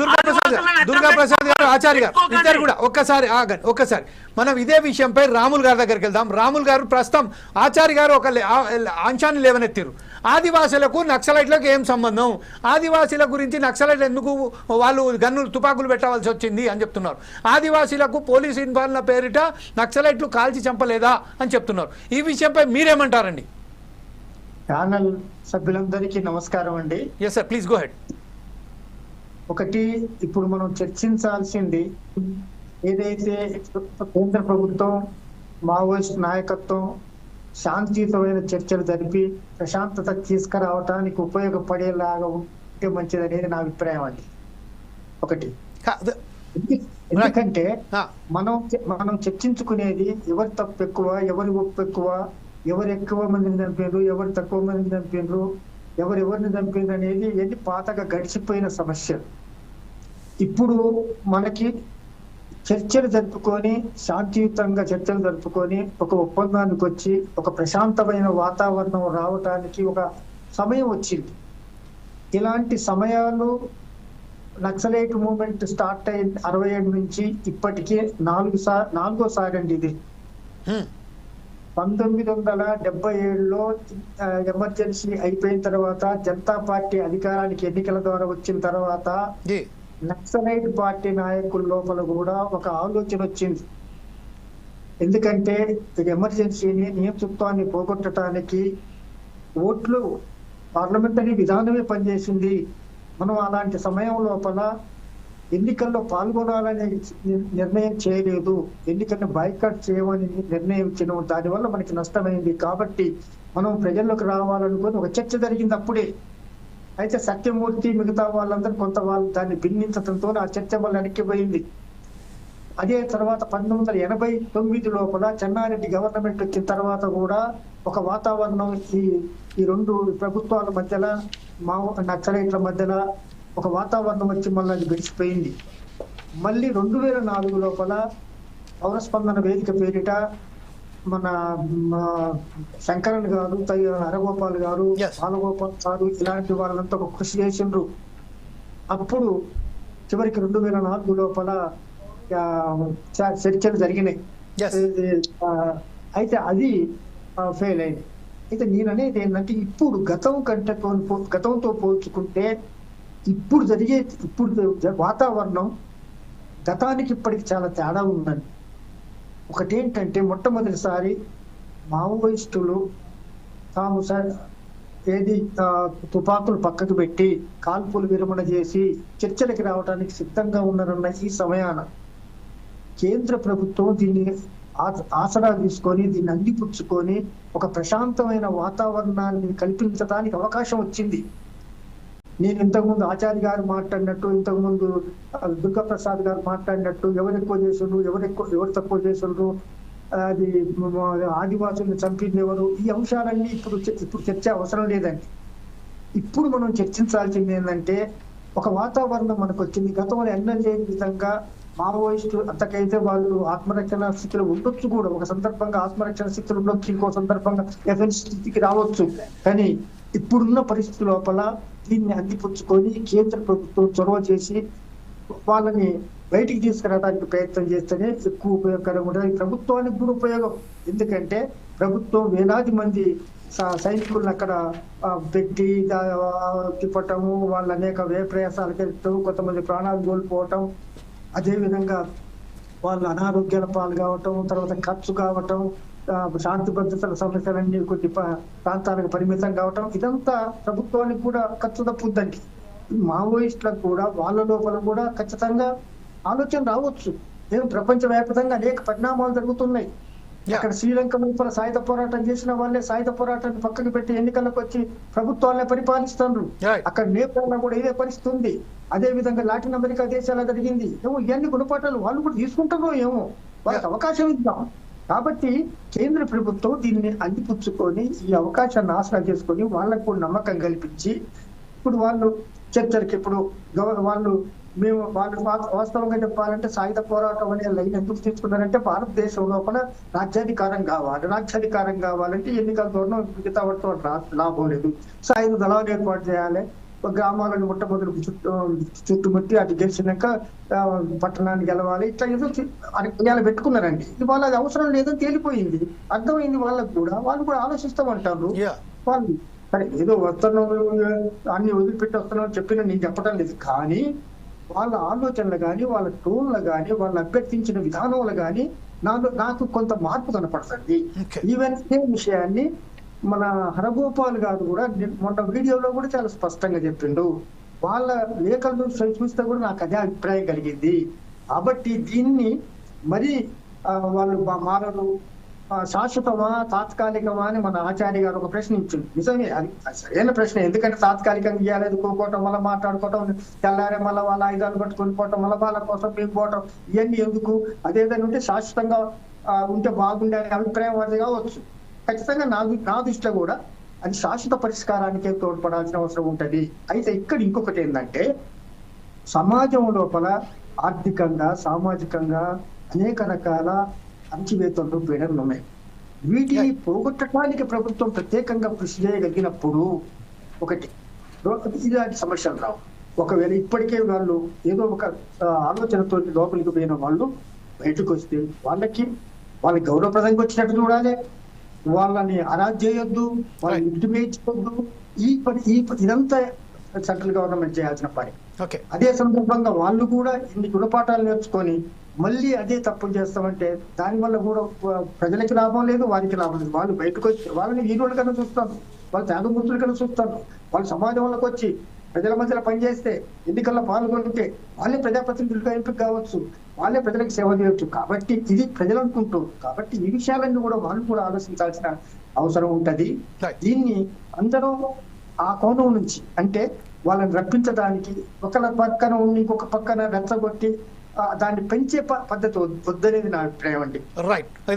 దుర్గా ప్రసాద్ గారు దుర్గా ప్రసాద్ గారు ఆచార్య గారు ఇద్దరు కూడా ఒక్కసారి ఆగండి ఒక్కసారి. మనం ఇదే విషయంపై రాముల్ గారి దగ్గరికి వెళ్దాం. రాముల్ గారు ప్రస్తుతం ఆచార్య గారు ఒక అంశాన్ని లేవనెత్తారు ఆదివాసులకు నక్సలైట్లకు ఏం సంబంధం? ఆదివాసీల గురించి నక్సలైట్లు ఎందుకు వాళ్ళు గన్నులు తుపాకులు పెట్టవలసి వచ్చింది అని చెప్తున్నారు. ఆదివాసీలకు పోలీస్ ఇన్ఫార్మ్ల పేరిట నక్సలైట్లు కాల్చి చంపలేదా అని చెప్తున్నారు. ఈ విషయంపై మీరేమంటారండి? ఛానల్ సభ్యులందరికీ నమస్కారం అండి. Yes sir please go head ఒకటి ఇప్పుడు మనం చర్చించాల్సింది ఏదైతే కేంద్ర ప్రభుత్వం మావోయిస్ట్ నాయకత్వం శాంతియుతమైన చర్చలు జరిపి ప్రశాంతత తీసుకురావటానికి ఉపయోగపడేలాగా ఉంటే మంచిది అనేది నా అభిప్రాయం అండి ఒకటి. ఎందు- ఎందుకంటే. మనం మనం చర్చించుకునేది ఎవరి తప్పు ఎక్కువ ఎవరి ఒప్పు ఎక్కువ ఎవరు ఎక్కువ మందిని చంపారు ఎవరు తక్కువ మందిని చంపారు ఎవరు ఎవరిని చంపారు అనేది ఎన్ని పాతగా గడిచిపోయిన సమస్య ఇప్పుడు మనకి చర్చలు జరుపుకొని శాంతియుతంగా చర్చలు జరుపుకొని ఒక ఒప్పందానికి వచ్చి ఒక ప్రశాంతమైన వాతావరణం రావటానికి ఒక సమయం వచ్చింది. ఇలాంటి సమయాలు నక్సలైట్ మూవ్మెంట్ స్టార్ట్ అయిన అరవై ఏడు నుంచి ఇప్పటికే నాలుగు సార్ నాలుగోసారి అండి ఇది. పంతొమ్మిది వందల డెబ్బై ఏడులో ఎమర్జెన్సీ అయిపోయిన తర్వాత జనతా పార్టీ అధికారానికి ఎన్నికల ద్వారా వచ్చిన తర్వాత నక్సలైట్ పార్టీ నాయకుల లోపల కూడా ఒక ఆలోచన వచ్చింది. ఎందుకంటే ఇది ఎమర్జెన్సీని నియంతృత్వాన్ని పోగొట్టడానికి ఓట్లు పార్లమెంటరీ విధానమే పనిచేసింది. మనం అలాంటి సమయం లోపల ఎన్నికల్లో పాల్గొనాలనే నిర్ణయం చేయలేదు. ఎన్నికలను బైకట్ చేయమని నిర్ణయం ఇచ్చినాం దానివల్ల మనకి నష్టమైంది. కాబట్టి మనం ప్రజల్లోకి రావాలనుకుని ఒక చర్చ జరిగింది అప్పుడే. అయితే సత్యమూర్తి మిగతా వాళ్ళందరూ కొంత వాళ్ళు దాన్ని భిన్నించడంతో ఆ చర్చ వల్ల వెనక్కిపోయింది అదే తర్వాత పంతొమ్మిది వందల ఎనభై తొమ్మిది లోపల చెన్నారెడ్డి గవర్నమెంట్ వచ్చిన తర్వాత కూడా ఒక వాతావరణం ఈ ఈ రెండు ప్రభుత్వాల మధ్యలో మా నక్సలైట్ల మధ్యలో ఒక వాతావరణం వచ్చి మళ్ళీ అది గడిచిపోయింది మళ్ళీ రెండు వేల నాలుగు లోపల పౌరస్పందన వేదిక పేరిట మన శంకరన్ గారు హరగోపాల్ గారు. బాలగోపాల్ గారు ఇలాంటి వాళ్ళంతా ఒక కృషి చేసిండ్రు. అప్పుడు చివరికి రెండు వేల నాలుగు లోపల చర్చలు జరిగినాయి. అయితే అది ఫెయిల్ అయింది. అయితే నేను అనేది ఏంటంటే ఇప్పుడు గతం కంటే గతంతో పోల్చుకుంటే ఇప్పుడు జరిగే ఇప్పుడు వాతావరణం గతానికి ఇప్పటికి చాలా తేడా ఉందండి. ఒకటేంటంటే మొట్టమొదటిసారి మావోయిస్టులు తాము ఏది తుపాకులు పక్కకు పెట్టి కాల్పులు విరమణ చేసి చర్చలకు రావడానికి సిద్ధంగా ఉన్నారన్న ఈ సమయాన కేంద్ర ప్రభుత్వం దీన్ని ఆ- ఆసరా తీసుకొని దీన్ని అందిపుచ్చుకొని ఒక ప్రశాంతమైన వాతావరణాన్ని కల్పించడానికి అవకాశం వచ్చింది. నేను ఇంతకుముందు ఆచార్య గారు మాట్లాడినట్టు ఇంతకుముందు దుర్గాప్రసాద్ గారు మాట్లాడినట్టు ఎవరు ఎక్కువ చేసిండ్రు ఎవరు ఎక్కువ ఎవరు తక్కువ చేసిండ్రు అది ఆదివాసుల్ని చంపింది ఎవరు? ఈ అంశాలన్నీ ఇప్పుడు ఇప్పుడు చర్చ అవసరం లేదండి. ఇప్పుడు మనం చర్చించాల్సింది ఏంటంటే ఒక వాతావరణం మనకు వచ్చింది గతంలో ఎన్నో లేని విధంగా మావోయిస్టు అంతకైతే వాళ్ళు ఆత్మరక్షణ స్థితిలో ఉండొచ్చు కూడా. ఒక సందర్భంగా ఆత్మరక్షణ స్థితిలో ఉండొచ్చు ఇంకో సందర్భంగా ఎఫెన్స్ స్థితికి రావచ్చు. కానీ ఇప్పుడున్న పరిస్థితి లోపల దీన్ని అందిపుచ్చుకొని కేంద్ర ప్రభుత్వం చొరవ చేసి వాళ్ళని బయటికి తీసుకురావడానికి ప్రయత్నం చేస్తేనే ఎక్కువ ఉపయోగకరంగా ఉంటుంది ప్రభుత్వానికి కూడా ఉపయోగం. ఎందుకంటే ప్రభుత్వం వేలాది మంది స- సైనికులను అక్కడ పెట్టి దా- తిప్పటము వాళ్ళ అనేక వ్యయ ప్రయాసాలకు కొంతమంది ప్రాణాలు కోల్పోవటం అదేవిధంగా వాళ్ళు అనారోగ్యాల పాలు కావటం తర్వాత ఖర్చు కావటం శాంతి భద్రతల సమస్యలన్నీ కొన్ని ప్రాంతాలకు పరిమితం కావటం ఇదంతా ప్రభుత్వానికి కూడా ఖర్చు తప్పుద్దండి మావోయిస్టులకు కూడా వాళ్ళ లోపల కూడా ఖచ్చితంగా ఆలోచన రావచ్చు. ఏం ప్రపంచవ్యాప్తంగా అనేక పరిణామాలు జరుగుతున్నాయి. అక్కడ శ్రీలంక లోపల సాయుధ పోరాటం చేసిన వాళ్ళే సాయుధ పోరాటాన్ని పక్కకు పెట్టి ఎన్నికలకు వచ్చి ప్రభుత్వాలనే పరిపాలిస్తున్నారు. అక్కడ నేపాల్లో కూడా ఇదే పరిస్థితి ఉంది. అదే విధంగా లాటిన్ అమెరికా దేశాల జరిగింది. ఏమో ఇవన్నీ గుణపాఠాలు వాళ్ళు కూడా తీసుకుంటారో ఏమో. వాళ్ళకి అవకాశం ఇద్దాం. కాబట్టి కేంద్ర ప్రభుత్వం దీన్ని అందిపుచ్చుకొని ఈ అవకాశాన్ని ఆసరా చేసుకొని వాళ్ళకు కూడా నమ్మకం కల్పించి ఇప్పుడు వాళ్ళు చర్చలకి ఇప్పుడు వాళ్ళు మేము వాళ్ళు వాస్తవంగా చెప్పాలంటే సాయుధ పోరాటం అనే లైన్ ఎందుకు తీసుకున్నారంటే భారతదేశం లోపల రాజ్యాధికారం కావాలి. రాజ్యాధికారం కావాలంటే ఎన్నికల ద్వారా మిగతా వాటితో లాభం లేదు. సాయుధ దళాలు ఏర్పాటు చేయాలి. గ్రామాలను మొట్టమొదటి చుట్టూ చుట్టుముట్టి అది గెలిచినాక ఆ, పట్టణాన్ని గెలవాలి. ఇట్లా ఏదో అనుకునేలా పెట్టుకున్నారండి. ఇది వాళ్ళ అది అవసరం లేదని తేలిపోయింది. అర్థమైంది వాళ్ళకు కూడా. వాళ్ళు కూడా ఆలోచిస్తామంటారు. వాళ్ళు సరే ఏదో వస్తున్నాం అన్ని వదిలిపెట్టి వస్తున్నాం చెప్పిన నేను చెప్పడం లేదు. కానీ వాళ్ళ ఆలోచనలు కానీ వాళ్ళ టోన్లు కానీ వాళ్ళు అభ్యర్థించిన విధానంలో కానీ నాకు నాకు కొంత మార్పు కనపడుతుంది. ఈవెన్ ఇదే విషయాన్ని మన హరగోపాల్ గారు కూడా మొన్న వీడియోలో కూడా చాలా స్పష్టంగా చెప్పిండు. వాళ్ళ లేఖలు చూస్తే కూడా నాకు అదే అభిప్రాయం కలిగింది. కాబట్టి దీన్ని మరి వాళ్ళు మా- మారరు శాశ్వతమా తాత్కాలికమా అని మన ఆచార్య గారు ఒక ప్రశ్న ఇచ్చింది నిజమే అది సరైన ప్రశ్న. ఎందుకంటే తాత్కాలికంగా ఇవ్వాలి కోకోవటం వల్ల మాట్లాడుకోవటం తెల్లారే మళ్ళీ వాళ్ళ ఆయుధాలు పట్టుకొని పోవటం వల్ల వాళ్ళ కోసం మేము పోవటం ఇవన్నీ ఎందుకు? అదేదైనా ఉంటే శాశ్వతంగా ఉంటే బాగుండే అభిప్రాయం వారిది కావచ్చు. ఖచ్చితంగా నా నా దృష్టిలో కూడా అది శాశ్వత పరిష్కారానికే తోడ్పడాల్సిన అవసరం ఉంటది. అయితే ఇక్కడ ఇంకొకటి ఏంటంటే సమాజం లోపల ఆర్థికంగా సామాజికంగా అనేక రకాల అణచివేతలు పీడనలు ఉన్నాయి. వీటిని పోగొట్టడానికి ప్రభుత్వం ప్రత్యేకంగా కృషి చేయగలిగినప్పుడు ఒకటి ఇలాంటి సమస్యలు రావు. ఒకవేళ ఇప్పటికే వాళ్ళు ఏదో ఒక ఆలోచనతో లోపలికి పోయిన వాళ్ళు బయటకు వస్తే వాళ్ళకి వాళ్ళకి గౌరవప్రదంగా వచ్చినట్టు చూడాలి. వాళ్ళని అరాజ్ చేయొద్దు వాళ్ళని Right. ఇంటిమేయొద్దు ఈ పని ఈ ఇదంతా సెంట్రల్ గవర్నమెంట్ చేయాల్సిన పని. ఓకే అదే సందర్భంగా వాళ్ళు కూడా ఇన్ని గుణపాఠాలు నేర్చుకొని మళ్ళీ అదే తప్పు చేస్తామంటే దానివల్ల కూడా ప్రజలకి లాభం లేదు వారికి లాభం లేదు. వాళ్ళు బయటకు వచ్చి వాళ్ళని హీరోలు కన్నా చూస్తాను వాళ్ళు త్యాగమూర్తులు కన్నా చూస్తాను వాళ్ళు సమాజంలోకి వచ్చి ప్రజల మధ్యలో పనిచేస్తే ఎన్నికల్లో పాల్గొంటే వాళ్ళే ప్రజాప్రతినిధులుగా ఎంపిక కావచ్చు. వాళ్ళే ప్రజలకు సేవ చేయొచ్చు. కాబట్టి ఇది ప్రజలు అనుకుంటారు కాబట్టి ఈ విషయాలన్నీ కూడా వాళ్ళు కూడా ఆలోచించాల్సిన అవసరం ఉంటది. దీన్ని అందరూ ఆ కోణం నుంచి అంటే వాళ్ళని రప్పించడానికి ఒకళ్ళ పక్కన ఉండి ఇంకొక పక్కన రెచ్చగొట్టి దాన్ని పెంచే పద్ధతి వద్దు- వద్దనేది నా అభిప్రాయం అండి. రైట్